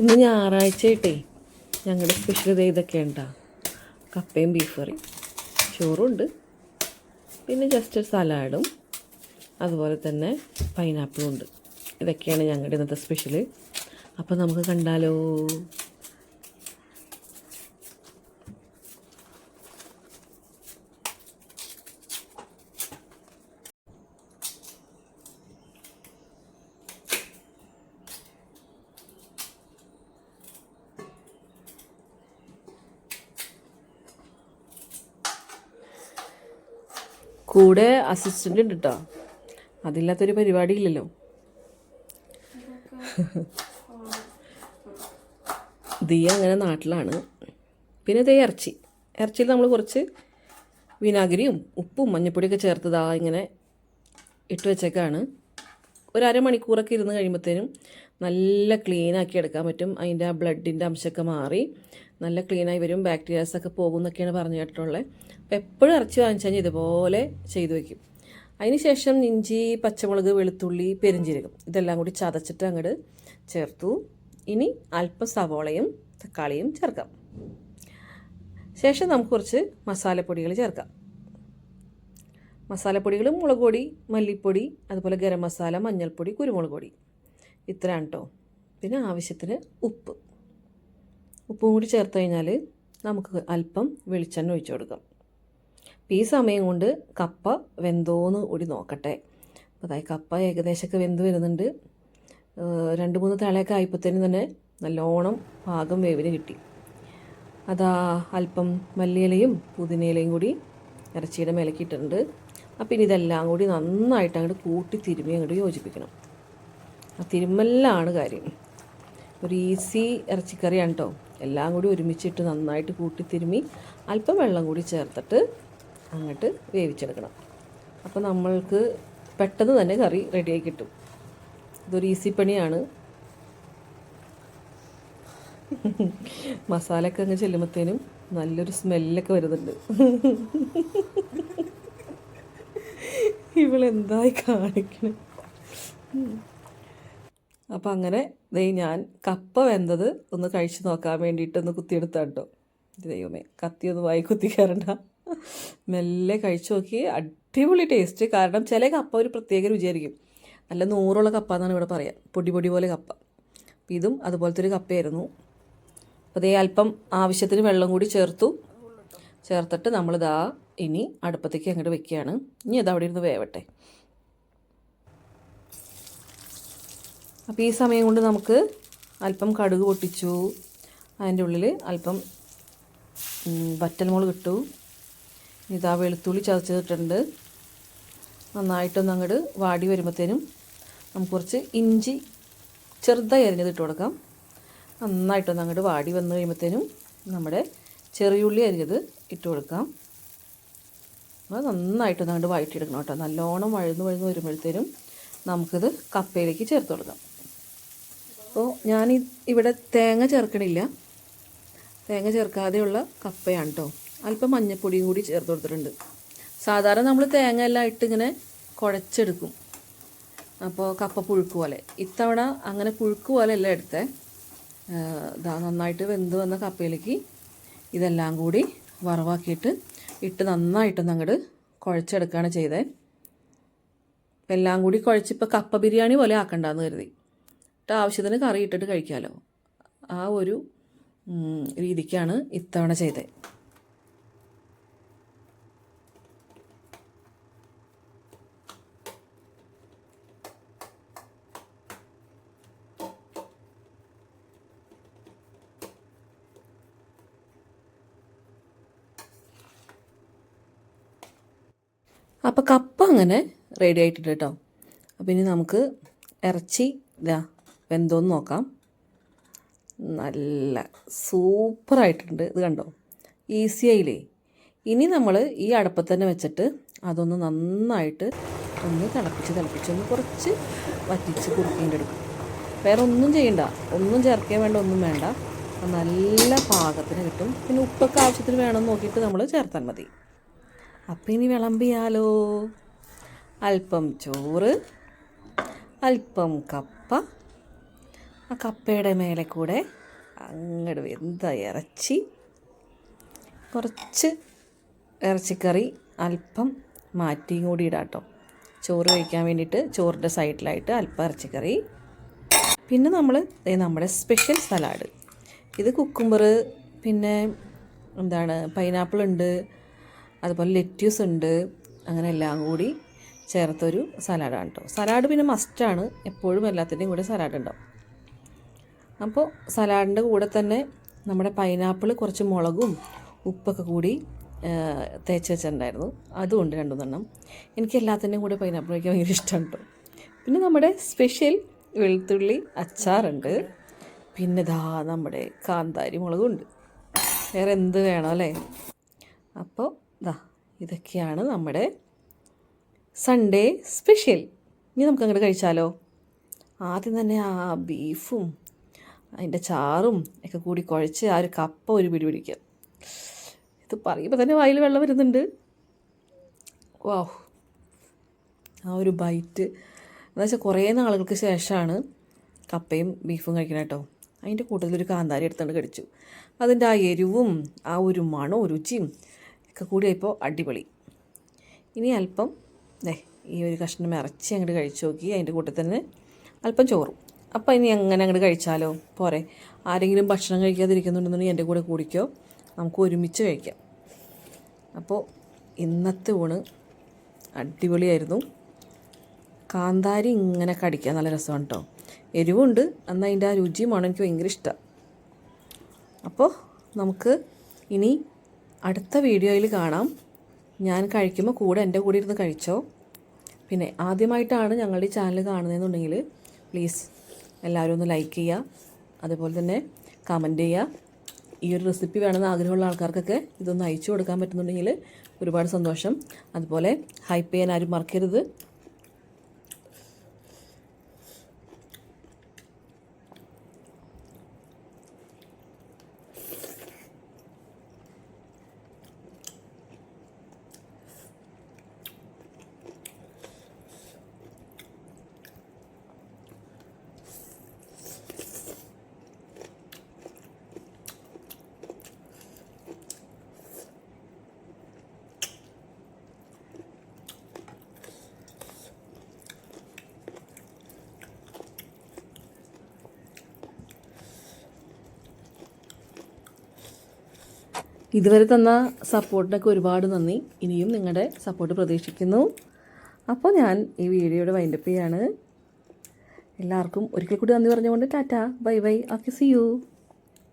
ഇന്ന് ഞായറാഴ്ച ആയിട്ടേ ഞങ്ങളുടെ സ്പെഷ്യൽ ഇത് ഇതൊക്കെ കപ്പയും ബീഫ് കറി. ചോറുണ്ട്. പിന്നെ ജസ്റ്റ് സലാഡും അതുപോലെ തന്നെ പൈനാപ്പിളും ഉണ്ട്. ഇതൊക്കെയാണ് ഞങ്ങളുടെ ഇന്നത്തെ സ്പെഷ്യൽ അപ്പോൾ നമുക്ക് കണ്ടാലോ? കൂടെ അസിസ്റ്റന്റ് ഉണ്ട് കേട്ടോ അതില്ലാത്തൊരു പരിപാടി ഇല്ലല്ലോ ദിയ അങ്ങനെ നാട്ടിലാണ്. പിന്നെ ദേ ഇറച്ചി. ഇറച്ചിയിൽ നമ്മൾ കുറച്ച് വിനാഗിരിയും ഉപ്പും മഞ്ഞപ്പൊടിയൊക്കെ ചേർത്തതാ ഇങ്ങനെ ഇട്ട് വെച്ചേക്കാണ്. ഒരു അരമണിക്കൂറൊക്കെ ഇരുന്ന് കഴിയുമ്പോഴത്തേനും നല്ല ക്ലീനാക്കി എടുക്കാൻ പറ്റും. അതിന്റെ ആ ബ്ലഡിന്റെ അംശമൊക്കെ മാറി നല്ല ക്ലീനായി വരും. ബാക്ടീരിയാസൊക്കെ പോകും എന്നൊക്കെയാണ് പറഞ്ഞു കേട്ടിട്ടുള്ളത്. അപ്പോൾ എപ്പോഴും ഇറച്ചി വാങ്ങിച്ചാൽ ഇതുപോലെ ചെയ്തു വയ്ക്കും. അതിന് ശേഷം ഇഞ്ചി പച്ചമുളക് വെളുത്തുള്ളി പെരിഞ്ചീരകം ഇതെല്ലാം കൂടി ചതച്ചിട്ട് അങ്ങോട്ട് ചേർത്തു. ഇനി അല്പം സവോളയും തക്കാളിയും ചേർക്കാം. ശേഷം നമുക്ക് കുറച്ച് മസാലപ്പൊടികൾ ചേർക്കാം. മസാലപ്പൊടികൾ മുളക് പൊടി മല്ലിപ്പൊടി അതുപോലെ ഗരം മസാല മഞ്ഞൾപ്പൊടി കുരുമുളക് പൊടി. ഇത്രയാണ് കേട്ടോ പിന്നെ ആവശ്യത്തിന് ഉപ്പ്. ഉപ്പും കൂടി ചേർത്ത് കഴിഞ്ഞാൽ നമുക്ക് അല്പം വെളിച്ചെണ്ണ ഒഴിച്ചു കൊടുക്കാം. അപ്പോൾ ഈ സമയം കൊണ്ട് കപ്പ വെന്തോന്ന് കൂടി നോക്കട്ടെ. അതായത് കപ്പ ഏകദേശമൊക്കെ വെന്ത് വരുന്നുണ്ട്. രണ്ട് മൂന്ന് തളയൊക്കെ ആയപ്പോഴത്തേനും തന്നെ നല്ലോണം പാകം വേവിന് കിട്ടി. അതാ അല്പം മല്ലിയിലയും പുതിനയിലയും കൂടി ഇറച്ചിയുടെ മേലേക്ക് ഇട്ടിട്ടുണ്ട്. അപ്പം ഇനി ഇതെല്ലാം കൂടി നന്നായിട്ട് അങ്ങോട്ട് കൂട്ടി തിരുമ്മി അങ്ങോട്ട് യോജിപ്പിക്കണം. ആ തിരുമ്മലാണ് കാര്യം. ഒരു ഈസി ഇറച്ചിക്കറിയാണ് കേട്ടോ എല്ലാം കൂടി ഒരുമിച്ചിട്ട് നന്നായിട്ട് കൂട്ടി തിരുമ്മി അല്പം വെള്ളം കൂടി ചേർത്തിട്ട് അങ്ങോട്ട് വേവിച്ചെടുക്കണം. അപ്പോൾ നമ്മൾക്ക് പെട്ടെന്ന് തന്നെ കറി റെഡിയായി കിട്ടും. ഇതൊരു ഈസി പണിയാണ്. മസാലയൊക്കെ അങ്ങ് ചെല്ലുമ്പോഴത്തേനും നല്ലൊരു സ്മെല്ലൊക്കെ വരുന്നുണ്ട്. ഇവളെന്തായി കാണിക്കണേ? അപ്പം അങ്ങനെ ദൈ ഞാൻ കപ്പ വെന്തത് ഒന്ന് കഴിച്ചു നോക്കാൻ വേണ്ടിയിട്ട് ഒന്ന് കുത്തിയെടുത്ത കേട്ടോ ദൈവമേ കത്തി ഒന്ന് വായി കുത്തി കയറണ്ട. മെല്ലെ കഴിച്ചു നോക്കി അടിപൊളി ടേസ്റ്റ് കാരണം ചില കപ്പ ഒരു പ്രത്യേക രുചിയായിരിക്കും നല്ല നൂറുള്ള കപ്പ എന്നാണ് ഇവിടെ പറയാം. പൊടി പൊടി പോലെ കപ്പ. ഇതും അതുപോലത്തെ ഒരു കപ്പയായിരുന്നു. അപ്പോൾ ദേ അല്പം ആവശ്യത്തിന് വെള്ളം കൂടി ചേർത്തു. ചേർത്തിട്ട് നമ്മളിതാ ഇനി അടുപ്പത്തേക്ക് അങ്ങോട്ട് വെക്കുകയാണ്. ഇനി അത് അവിടെ ഇരുന്ന് വേവട്ടെ. അപ്പോൾ ഈ സമയം കൊണ്ട് നമുക്ക് അല്പം കടുക് പൊട്ടിച്ചു. അതിന്റെ ഉള്ളിൽ അല്പം വറ്റൽമുളക് ഇട്ടു. ഇതാ വെളുത്തുള്ളി ചതച്ചിട്ടുണ്ട് നന്നായിട്ടൊന്ന് അങ്ങോട്ട് വാടി വരുമ്പോഴത്തേനും നമുക്ക് കുറച്ച് ഇഞ്ചി ചെറുതായി അരിഞ്ഞത് ഇട്ട് കൊടുക്കാം. നന്നായിട്ടൊന്ന് അങ്ങോട്ട് വാടി വന്നു കഴിയുമ്പോഴത്തേനും നമ്മുടെ ചെറിയുള്ളി അരിഞ്ഞത് ഇട്ട് കൊടുക്കാം. അത് നന്നായിട്ടൊന്ന് അങ്ങോട്ട് വഴറ്റിയെടുക്കണം കേട്ടോ. നല്ലോണം വഴന്ന് വഴന്ന് വരുമ്പോഴത്തേനും നമുക്കിത് കപ്പയിലേക്ക് ചേർത്ത് കൊടുക്കാം. അപ്പോൾ ഞാൻ ഇവിടെ തേങ്ങ ചേർക്കണില്ല. തേങ്ങ ചേർക്കാതെയുള്ള കപ്പയാണ് കേട്ടോ അല്പം മഞ്ഞപ്പൊടിയും കൂടി ചേർത്ത് കൊടുത്തിട്ടുണ്ട്. സാധാരണ നമ്മൾ തേങ്ങ എല്ലാം ഇട്ട് ഇങ്ങനെ കുഴച്ചെടുക്കും. അപ്പോൾ കപ്പ പുഴുക്ക് പോലെ. ഇത്തവണ അങ്ങനെ പുഴുക്ക് പോലെ അല്ല എടുത്തേ ഇതാ നന്നായിട്ട് വെന്ത് വന്ന കപ്പയിലേക്ക് ഇതെല്ലാം കൂടി വറവാക്കിയിട്ട് ഇട്ട് നന്നായിട്ടൊന്ന് അങ്ങോട്ട് കുഴച്ചെടുക്കുകയാണ് ചെയ്തത് അപ്പം എല്ലാം കൂടി കുഴച്ച് ഇപ്പോൾ കപ്പ ബിരിയാണി പോലെ ആക്കണ്ടെന്ന് കരുതി. എന്നിട്ട് ആവശ്യത്തിന് കറി ഇട്ടിട്ട് കഴിക്കാമല്ലോ ആ ഒരു രീതിക്കാണ് ഇത്തവണ ചെയ്തത് അപ്പോൾ കപ്പ അങ്ങനെ റെഡി ആയിട്ടുണ്ട് കേട്ടോ. അപ്പോൾ ഇനി നമുക്ക് ഇറച്ചി ഇതാ വെന്തോന്ന് നോക്കാം. നല്ല സൂപ്പറായിട്ടുണ്ട് ഇത് കണ്ടോ? ഈസി ആയില്ലേ? ഇനി നമ്മൾ ഈ അടുപ്പത്ത് തന്നെ വെച്ചിട്ട് അതൊന്ന് നന്നായിട്ട് ഒന്ന് തിളപ്പിച്ച് തിളപ്പിച്ച് ഒന്ന് കുറച്ച് വറ്റിച്ച് കുറുക്കിന്റെ എടുക്കും വേറെ ഒന്നും ചെയ്യണ്ട. ഒന്നും ചേർക്കാൻ വേണ്ട ഒന്നും വേണ്ട. നല്ല പാകത്തിന് കിട്ടും. പിന്നെ ഉപ്പൊക്കെ ആവശ്യത്തിന് വേണമെന്ന് നോക്കിയിട്ട് നമ്മൾ ചേർത്താൽ മതി. അപ്പം ഇനി വിളമ്പിയാലോ? അല്പം ചോറ് അല്പം കപ്പ. ആ കപ്പയുടെ മേലെ കൂടെ അങ്ങോട്ട് വെന്ത ഇറച്ചി കുറച്ച് ഇറച്ചിക്കറി അല്പം മാറ്റിയും കൂടി ഇടാം കേട്ടോ. ചോറ് കഴിക്കാൻ വേണ്ടിയിട്ട് ചോറിന്റെ സൈഡിലായിട്ട് അല്പം ഇറച്ചിക്കറി പിന്നെ നമ്മൾ നമ്മുടെ സ്പെഷ്യൽ സലാഡ്. ഇത് കുക്കുംബർ പിന്നെ എന്താണ് പൈനാപ്പിൾ ഉണ്ട് അതുപോലെ ലെറ്റ്യൂസ് ഉണ്ട്. അങ്ങനെ എല്ലാം കൂടി ചേർത്തൊരു സലാഡാണ് കേട്ടോ സലാഡ് പിന്നെ മസ്റ്റാണ് എപ്പോഴും എല്ലാത്തിന്റെയും കൂടെ സലാഡ് ഉണ്ടാവും. അപ്പോൾ സലാഡിന്റെ കൂടെ തന്നെ നമ്മുടെ പൈനാപ്പിൾ കുറച്ച് മുളകും ഉപ്പൊക്കെ കൂടി തേച്ച് വെച്ചിട്ടുണ്ടായിരുന്നു. അതുകൊണ്ട് രണ്ടുമൂന്നെണ്ണം എനിക്ക് എല്ലാത്തിന്റെയും കൂടെ പൈനാപ്പിൾ കഴിക്കാൻ ഭയങ്കര ഇഷ്ടമാണ് കേട്ടോ പിന്നെ നമ്മുടെ സ്പെഷ്യൽ വെളുത്തുള്ളി അച്ചാറുണ്ട്. പിന്നെ ദാ നമ്മുടെ കാന്താരി മുളകുണ്ട് വേറെ എന്ത് വേണം അല്ലേ? അപ്പോൾ ദാ ഇതൊക്കെയാണ് നമ്മുടെ സൺഡേ സ്പെഷ്യൽ ഇനി നമുക്ക് അങ്ങോട്ട് കഴിച്ചാലോ? ആദ്യം തന്നെ ആ ബീഫും അതിന്റെ ചാറും ഒക്കെ കൂടി കുഴച്ച് ആ ഒരു കപ്പ ഒരു പിടി പിടിക്കുക ഇത് പറയുമ്പോൾ തന്നെ വായിൽ വെള്ളം വരുന്നുണ്ട്. വാഹ് ആ ഒരു ബൈറ്റ് എന്ന് വെച്ചാൽ കുറേ നാളുകൾക്ക് ശേഷമാണ് കപ്പയും ബീഫും കഴിക്കണം കേട്ടോ അതിന്റെ കൂട്ടത്തിലൊരു കാന്താരി എടുത്തുകൊണ്ട് കടിച്ചു അതിന്റെ ആ എരിവും ആ ഒരു മണവും രുചിയും ഒക്കെ കൂടിയായപ്പോൾ അടിപൊളി. ഇനി അല്പം ദേ ഈ ഒരു കഷ്ണം ഇറച്ചി അങ്ങോട്ട് കഴിച്ചു നോക്കി. അതിന്റെ കൂട്ടത്തിൽ തന്നെ അല്പം ചോറും. അപ്പോൾ ഇനി അങ്ങനെ അങ്ങോട്ട് കഴിച്ചാലോ? പോരെ. ആരെങ്കിലും ഭക്ഷണം കഴിക്കാതിരിക്കുന്നുണ്ടെന്നുണ്ടെങ്കിൽ എന്റെ കൂടെ കൂടിക്കോ. നമുക്ക് ഒരുമിച്ച് കഴിക്കാം. അപ്പോൾ ഇന്നത്തെ ഊണ് അടിപൊളിയായിരുന്നു. കാന്താരി ഇങ്ങനെ കടിക്കാൻ നല്ല രസമാണ് കേട്ടോ എരിവുണ്ട് എന്നാൽ അതിന്റെ ആ രുചിയുമാണ് എനിക്ക് ഭയങ്കര ഇഷ്ടം. അപ്പോൾ നമുക്ക് ഇനി അടുത്ത വീഡിയോയിൽ കാണാം. ഞാൻ കഴിക്കുമ്പോൾ കൂടെ എന്റെ കൂടെ ഇരുന്ന് കഴിച്ചോ? പിന്നെ ആദ്യമായിട്ടാണ് ഞങ്ങളുടെ ചാനൽ കാണുന്നതെന്നുണ്ടെങ്കിൽ പ്ലീസ് എല്ലാവരും ഒന്ന് ലൈക്ക് ചെയ്യുക. അതുപോലെ തന്നെ കമന്റ് ചെയ്യുക. ഈ ഒരു റെസിപ്പി വേണമെന്ന് ആഗ്രഹമുള്ള ആൾക്കാർക്കൊക്കെ ഇതൊന്ന് അയച്ചു കൊടുക്കാൻ പറ്റുന്നുണ്ടെങ്കിൽ ഒരുപാട് സന്തോഷം. അതുപോലെ ഹൈപ്പ് ചെയ്യാൻ ആരും മറക്കരുത്. ഇതുവരെ തന്ന സപ്പോർട്ടിനൊക്കെ ഒരുപാട് നന്ദി. ഇനിയും നിങ്ങളുടെ സപ്പോർട്ട് പ്രതീക്ഷിക്കുന്നു. അപ്പോൾ ഞാൻ ഈ വീഡിയോയുടെ വൈൻഡപ്പ് ചെയ്യാണ്. എല്ലാവർക്കും ഒരിക്കൽ കൂടി നന്ദി പറഞ്ഞുകൊണ്ട് tata. Bye bye. Okay see you